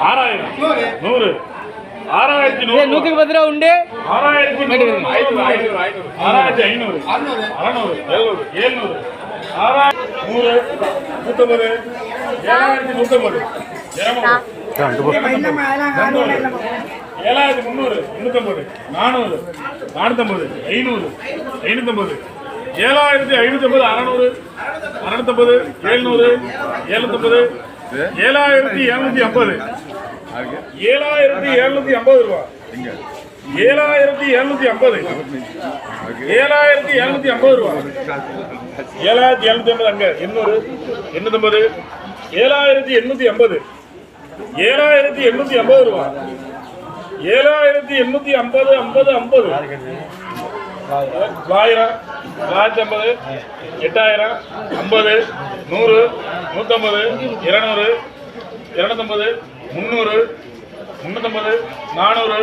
ஆறாயிரம். நூறு. ஆறாயிரத்தி நூறு. நூத்தி பத்து ரூபா உண்டு. ஆறாயிரத்தி ஆறாயிரத்தி ஐநூறு. அறநூறு. எழுநூறு ஏழ்நூறு ஆறாயிரம் நூறு நூற்றம்பது ஏழாயிரத்தி நூற்றம்பது ஏழாயிரத்தி முந்நூறு முந்நூற்றம்பது நானூறு நானூற்றம்பது ஐநூறு ஐநூற்றம்பது ஏழாயிரத்தி ஐநூற்றம்பது அறநூறு அறநூற்றம்பது ஏழ்நூறு எழுநூற்றம்பது ஏழாயிரத்தி எழுநூத்தி ஐம்பது. ஏழாயிரத்தி எழுநூத்தி ஐம்பது ரூபா. ஏழாயிரத்தி எழுநூத்தி ஐம்பது. ஏழாயிரத்தி எழுநூத்தி ஐம்பது ரூபா. ஏழாயிரத்தி எழுநூத்தி ஐம்பது அங்க. எண்ணூறு. எண்ணூத்தம்பது ஏழாயிரத்தி எண்ணூத்தி ஐம்பது. ஏழாயிரத்தி எண்ணூத்தி ஐம்பது ரூபா. ஏழாயிரத்தி எண்ணூத்தி ஐம்பது ஐம்பது ஐம்பது. தொள்ளாயிரம் தொள்ளாயிரத்தி ஐம்பது. எட்டாயிரம். ஐம்பது. நூறு. நூற்றம்பது இருநூறு இரநூத்தம்பது முந்நூறு முந்நூற்றம்பது நானூறு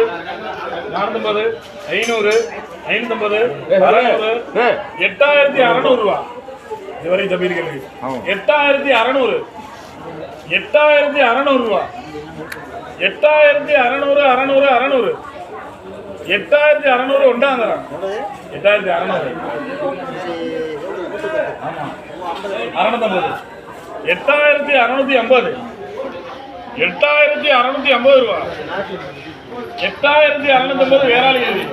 நானூற்றம்பது ஐநூறு ஐநூற்றம்பது அறநூறு எட்டாயிரத்தி அறநூறு ரூபா இதுவரை தம்பியிருக்கிறது எட்டாயிரத்தி அறநூறு. எட்டாயிரத்தி அறநூறு ரூபா எட்டாயிரத்தி அறநூறு அறநூறு அறநூறு. எட்டாயிரத்தி அறநூறு ஒன்றாந்தரம் எட்டாயிரத்தி அறநூறு. அறநூத்தம்பது. எட்டாயிரத்தி அறநூத்தி ஐம்பது எட்டாயிரத்தி அறநூத்தி ஐம்பது ரூபா. எட்டாயிரத்தி அறநூத்தி ஐம்பது வேறாளி எழுதி